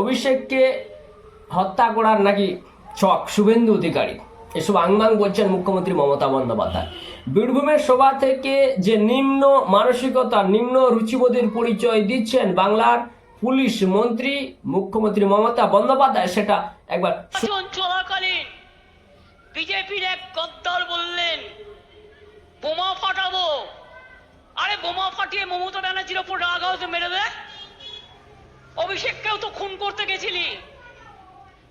অভিষেককে হত্যা করার নাকি ছক শুভেন্দু অধিকারী। এসব আংবাং বলছেন মুখ্যমন্ত্রী মমতা বন্দ্যোপাধ্যায়। বীরভূমের সভা থেকে যে নিম্ন মানসিকতা, নিম্ন রুচিবোধের পরিচয় দিচ্ছেন বাংলার পুলিশ মন্ত্রী মুখ্যমন্ত্রী মমতা বন্দ্যোপাধ্যায়, সেটা একবার চলাকালীন বিজেপির এক গদ্দার বললেন, বোমা ফাটাবো। আরে বোমা ফাটিয়ে মমতা ব্যানার্জির ওপর রাগ মেরে দে। অভিষেককেও তো খুন করতে গেছিলি।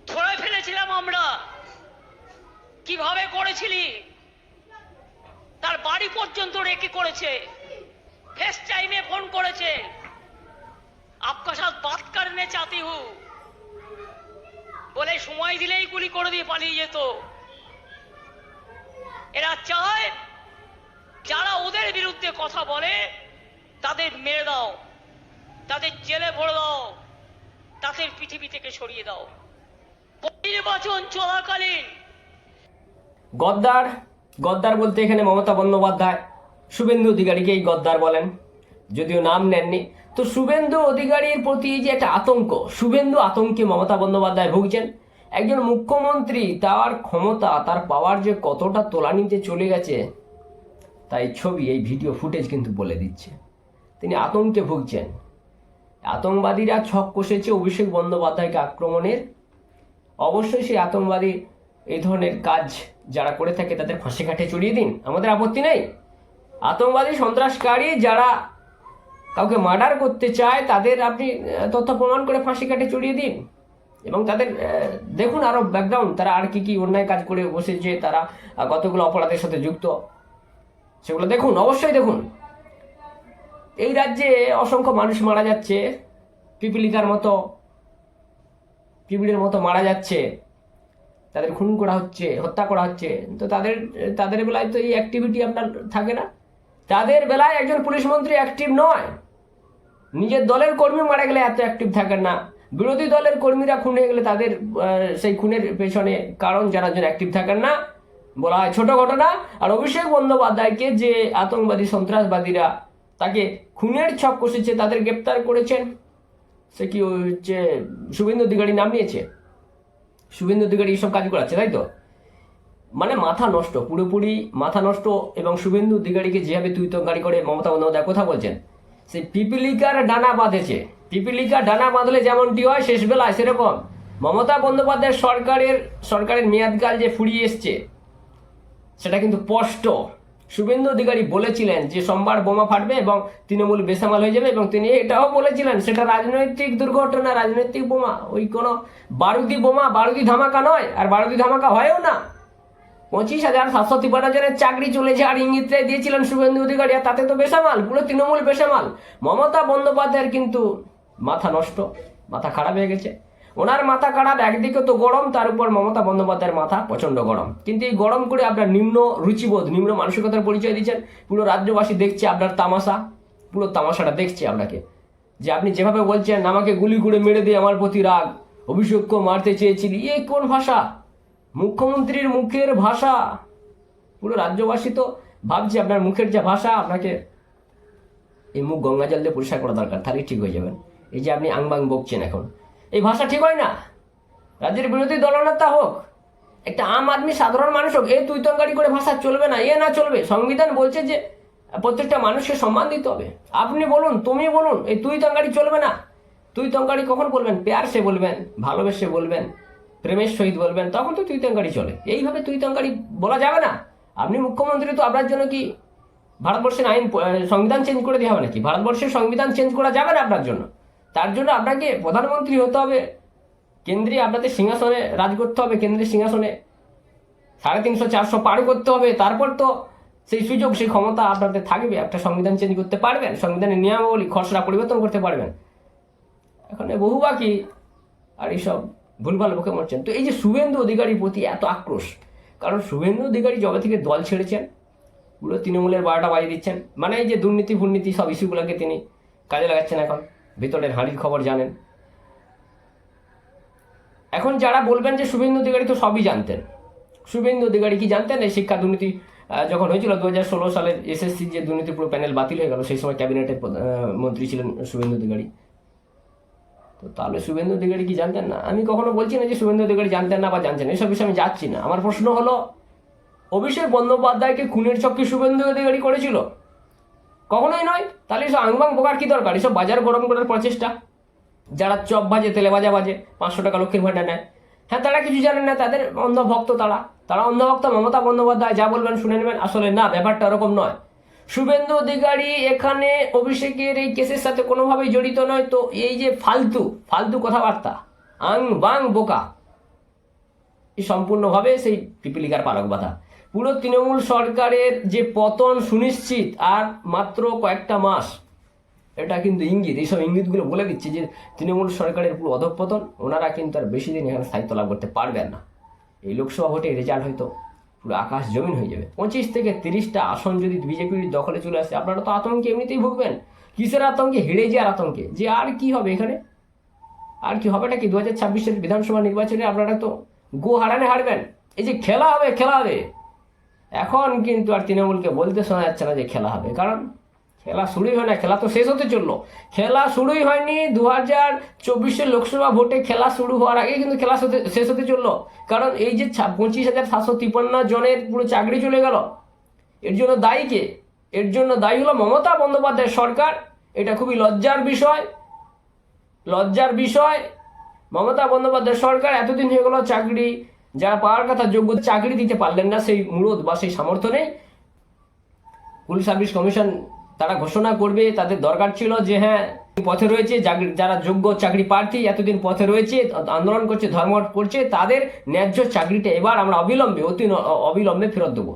ধরে ফেলেছিলাম আমরা। কীভাবে করেছিলি? তার বাড়ি পর্যন্ত রেখে করেছে। ফেস টাইমে ফোন করেছে। আপকা সাথ বাত চাতি হু। বলে সময় দিলেই গুলি করে দিয়ে পালিয়ে যেত। এরা চায়, যারা ওদের বিরুদ্ধে কথা বলে, তাদের মেরে দাও। তাদের জেলে ভরে দাও। তাদের পৃথিবী থেকে সরিয়ে দাও। নির্বাচন চলাকালীন। গদ্দার গদ্দার বলতে এখানে মমতা বন্দ্যোপাধ্যায়, শুভেন্দু অধিকারীকেই গদ্দার বলেন। যদিও নাম নেননি, তো শুভেন্দু অধিকারীর প্রতি যে একটা আতঙ্ক, শুভেন্দু আতঙ্কে মমতা বন্দ্যোপাধ্যায় ভুগছেন। একজন মুখ্যমন্ত্রী তার ক্ষমতা, তার পাওয়ার যে কতটা তোলানিতে চলে গেছে, তাই ছবি, এই ভিডিও ফুটেজ কিন্তু বলে দিচ্ছে। তিনি আতঙ্কে ভুগছেন। আতঙ্কবাদীরা ছক কষেছে অভিষেক বন্দ্যোপাধ্যায়কে আক্রমণের। অবশ্যই সেই আতঙ্কবাদী এই ধরনের কাজ যারা করে থাকে তাদের ফাঁসি কাঠে চড়িয়ে দিন, আমাদের আপত্তি নেই। আতঙ্কবাদী সন্ত্রাসকারী যারা কাউকে মার্ডার করতে চায়, তাদের আপনি তথ্য প্রমাণ করে ফাঁসি কাঠে চড়িয়ে দিন। এবং তাদের দেখুন আরও ব্যাকগ্রাউন্ড তারা আর কি কি অন্যায় কাজ করে বসেছে, তারা কতগুলো অপরাধের সাথে যুক্ত। সেগুলো দেখুন, অবশ্যই দেখুন। এই রাজ্যে অসংখ্য মানুষ মারা যাচ্ছে। পিপিলিকার মতো, পিপিলির মতো মারা যাচ্ছে। তাদের খুন করা হচ্ছে, হত্যা করা হচ্ছে। তো তাদের তাদের বেলায় তো এই অ্যাক্টিভিটি আপনার থাকে না। তাদের বেলায় একজন পুলিশ মন্ত্রী অ্যাক্টিভ নয়। নিজের দলের কর্মী মারা গেলে এত অ্যাক্টিভ থাকেন না। বিরোধী দলের কর্মীরা খুন হয়ে গেলে তাদের সেই খুনের পেছনে কারণ জানার জন্য অ্যাক্টিভ থাকেন না। বলা হয় ছোট ঘটনা। আর অভিষেক বন্দ্যোপাধ্যায়কে যে আতঙ্কবাদী সন্ত্রাসবাদীরা তাকে খুনের ছক কষেছে, তাদের গ্রেপ্তার করেছেন। সে কি হচ্ছে শুভেন্দু অধিকারী নাম নিয়েছে শুভেন্দু অধিকারী এইসব কাজ করাচ্ছে, তাই তো? মানে মাথা নষ্ট, পুরোপুরি মাথা নষ্ট এবং শুভেন্দু অধিকারীকে যেভাবে তুই তো গাড়ি করে মমতা বন্দ্যোপাধ্যায় কথা বলছেন সেই পিপিলিকার ডানা বাঁধেছে। পিপিলিকা ডানা বাঁধলে যেমনটি হয় শেষ বেলায় সেরকম। মমতা বন্দ্যোপাধ্যায় সরকারের সরকারের মেয়াদকাল যে ফুরিয়ে এসছে, সেটা কিন্তু স্পষ্ট। শুভেন্দু অধিকারী বলেছিলেন যে সোমবার বোমা ফাটবে এবং তৃণমূল বেসামাল হয়ে যাবে এবং তিনি এটাও বলেছিলেন, সেটা রাজনৈতিক দুর্ঘটনা, রাজনৈতিক বোমা, ওই কোনো বারুদি বোমা, বারুদি ধামাকা নয়, আর বারুদি ধামাকা হয়ও না। পঁচিশ হাজার সাতশো তিপ্পান্ন জনের চাকরি চলেছে, আর ইঙ্গিতটাই দিয়েছিলেন শুভেন্দু অধিকারী, আর তাতে তো বেসামাল, পুরো তৃণমূল বেসামাল। মমতা বন্দ্যোপাধ্যায়ের কিন্তু মাথা নষ্ট, মাথা খারাপ হয়ে গেছে। ওনার মাথা খারাপ, একদিকে তো গরম, তার উপর মমতা বন্দ্যোপাধ্যায়ের মাথা প্রচণ্ড গরম। কিন্তু এই গরম করে আপনার নিম্ন রুচিবোধ, নিম্ন মানসিকতার পরিচয় দিচ্ছেন, পুরো রাজ্যবাসী দেখছে আপনার তামাশা, পুরো তামাশাটা দেখছে আপনাকে। যে আপনি যেভাবে বলছেন, আমাকে গুলি করে মেরে দিয়ে আমার প্রতি রাগ অভিষেককে মারতে চেয়েছিলি, এ কোন ভাষা? মুখ্যমন্ত্রীর মুখের ভাষা। পুরো রাজ্যবাসী তো ভাবছে আপনার মুখের যে ভাষা, আপনাকে এই মুখ গঙ্গা জল দিয়ে পরিষ্কার করা দরকার তাহলে ঠিক হয়ে যাবেন। এই যে আপনি আংবাং বকছেন এখন এই ভাষা ঠিক হয় না? রাজ্যের বিরোধী দলনেতা হোক, একটা আম আদমি সাধারণ মানুষ হোক, এ তুই করে ভাষা চলবে না, এ না চলবে। সংবিধান বলছে যে প্রত্যেকটা মানুষকে সম্মান দিতে হবে। আপনি বলুন, তুমি বলুন, এই তুই তঙ্গারি চলবে না? তুই তঙ্গারি কখন বলবেন? প্যার সে বলবেন, ভালোবেসে বলবেন, প্রেমের সহিত বলবেন, তখন তো তুই তঙ্গারি চলে। এইভাবে তুই তঙ্গারি বলা যাবে না। আপনি মুখ্যমন্ত্রী তো আপনার জন্য কি ভারতবর্ষের আইন সংবিধান চেঞ্জ করে দেওয়া হবে নাকি? ভারতবর্ষের সংবিধান চেঞ্জ করা যাবে না আপনার জন্য? তার জন্য আপনাকে প্রধানমন্ত্রী হতে হবে। কেন্দ্রে আপনাদের সিংহাসনে রাজ করতে হবে কেন্দ্রের সিংহাসনে। সাড়ে তিনশো, চারশো পার করতে হবে। তারপর তো সেই সুযোগ, সেই ক্ষমতা আপনাদের থাকবে। একটা সংবিধান চেঞ্জ করতে পারবেন, সংবিধানের নিয়মাবলী, খসড়া পরিবর্তন করতে পারবেন। এখন বহু বাকি আর এইসব ভুলভাল মুখে মরছেন। তো এই যে শুভেন্দু অধিকারীর প্রতি এত আক্রোশ, কারণ শুভেন্দু অধিকারী যবে থেকে দল ছেড়েছেন, পুরো তৃণমূলের বারোটা বাজিয়ে দিচ্ছেন। মানে এই যে দুর্নীতি ফুর্নীতি সব ইস্যুগুলোকে তিনি কাজে লাগাচ্ছেন এখন। ভিতরের হাঁড়ির খবর জানেন। এখন যারা বলবেন যে শুভেন্দু অধিকারী তো সবই জানতেন। শুভেন্দু অধিকারী কি জানতেন? এই শিক্ষা দুর্নীতি যখন হয়েছিল দু হাজার ষোলো সালের এসএসসি যে দুর্নীতি পুরো প্যানেল বাতিল হয়ে গেল, সেই সময় ক্যাবিনেটের মন্ত্রী ছিলেন শুভেন্দু অধিকারী। তো তাহলে শুভেন্দু অধিকারী কি জানতেন না? আমি কখনো বলছি না যে শুভেন্দু অধিকারী জানতেন না বা জানতেন এসব বিষয়ে আমি যাচ্ছি না। আমার প্রশ্ন হলো, অভিষেক বন্দ্যোপাধ্যায়কে খুনের চক্কে শুভেন্দু অধিকারী করেছিল? কখনোই নয়। তাহলে এসব আংবাং বোকার কি দরকার? এসব বাজার গরম করার প্রচেষ্টা। যারা চপ ভাজে, তেলে ভাজা বাজে পাঁচশো টাকা লক্ষ্মীর ভাণ্ডার নেয়। হ্যাঁ তারা কিছু জানেন না, তাদের অন্ধভক্ত তারা। তারা অন্ধভক্ত মমতা বন্দ্যোপাধ্যায়, যা বলবেন শুনে নেবেন, আসলে না, ব্যাপারটা ওরকম নয়। শুভেন্দু অধিকারী এখানে অভিষেকের এই কেসের সাথে কোনোভাবেই জড়িত নয়। তো এই যে ফালতু ফালতু কথাবার্তা আং বাং বোকা সম্পূর্ণভাবে সেই পিপিলিকার পালক বাধা। পুরো তৃণমূল সরকারের যে পতন সুনিশ্চিত আর মাত্র কয়েকটা মাস, এটা কিন্তু ইঙ্গিত। এইসব ইঙ্গিতগুলো বলে দিচ্ছে যে তৃণমূল সরকারের পুরো অধঃপতন, ওনারা কিন্তু আর বেশি দিন এখানে স্থায়িত্ব লাভ করতে পারবেন না। এই লোকসভা ভোটে রেজাল্ট হয়তো পুরো আকাশ জমিন হয়ে যাবে। পঁচিশ থেকে তিরিশটা আসন যদি বিজেপির দখলে চলে আসে, আপনারা তো আতঙ্কে এমনিতেই ভুগবেন। কিসের আতঙ্কে? হেরে যাওয়ার আতঙ্কে। যে আর কি হবে এখানে? আর কি হবেটা কি দু হাজার ছাব্বিশের বিধানসভা নির্বাচনে আপনারা তো গো হারানে হারবেন। এই যে খেলা হবে খেলা হবে। এখন কিন্তু আর তৃণমূলকে বলতে শোনা যাচ্ছে না যে খেলা হবে, কারণ খেলা শুরুই হয় না, খেলা তো শেষ হতে চলল। খেলা শুরুই হয়নি দু হাজার চব্বিশের লোকসভা ভোটে খেলা শুরু হওয়ার আগে কিন্তু খেলা শেষ হতে চলল। কারণ এই যে পঁচিশ হাজার সাতশো তিপ্পান্ন জনের পুরো চাকরি চলে গেল। এর জন্য দায়ী কে? এর জন্য দায়ী হলো মমতা বন্দ্যোপাধ্যায়ের সরকার। এটা খুবই লজ্জার বিষয়। লজ্জার বিষয়। মমতা বন্দ্যোপাধ্যায় সরকার এতদিন হয়ে গেল চাকরি যারা পাওয়ার কথা, যোগ্য চাকরি দিতে পারলেন না সেই মূলত বা সেই সামর্থ্য নেই। পুলিশ সার্ভিস কমিশন তারা ঘোষণা করবে, তাদের দরকার ছিল যে হ্যাঁ পথে রয়েছে যারা যোগ্য চাকরি প্রার্থী এতদিন পথে রয়েছে, আন্দোলন করছে, ধর্মঘট করছে, তাদের ন্যায্য চাকরিটা এবার আমরা অবিলম্বে, অতি অবিলম্বে ফেরত দেবো।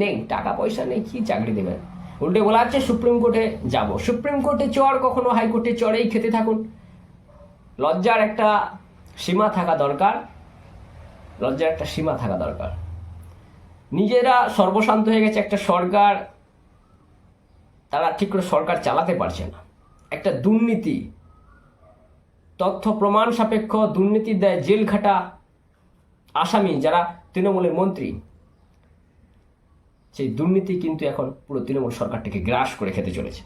নেই, টাকা পয়সা নেই, কি চাকরি দেবেন? উল্টে বলা হচ্ছে সুপ্রিম কোর্টে যাব। সুপ্রিম কোর্টে চড় কখনো হাইকোর্টে চড়েই খেতে থাকুন। লজ্জার একটা সীমা থাকা দরকার। লজ্জার একটা সীমা থাকা দরকার। নিজেরা সর্বশান্ত হয়ে গেছে একটা সরকার, তারা ঠিক করে সরকার চালাতে পারছে না। একটা দুর্নীতি, তথ্য প্রমাণ সাপেক্ষ দুর্নীতির দেয় জেল খাটা আসামি যারা তৃণমূলের মন্ত্রী, সেই দুর্নীতি কিন্তু এখন পুরো তৃণমূল সরকারটাকে গ্রাস করে খেতে চলেছে।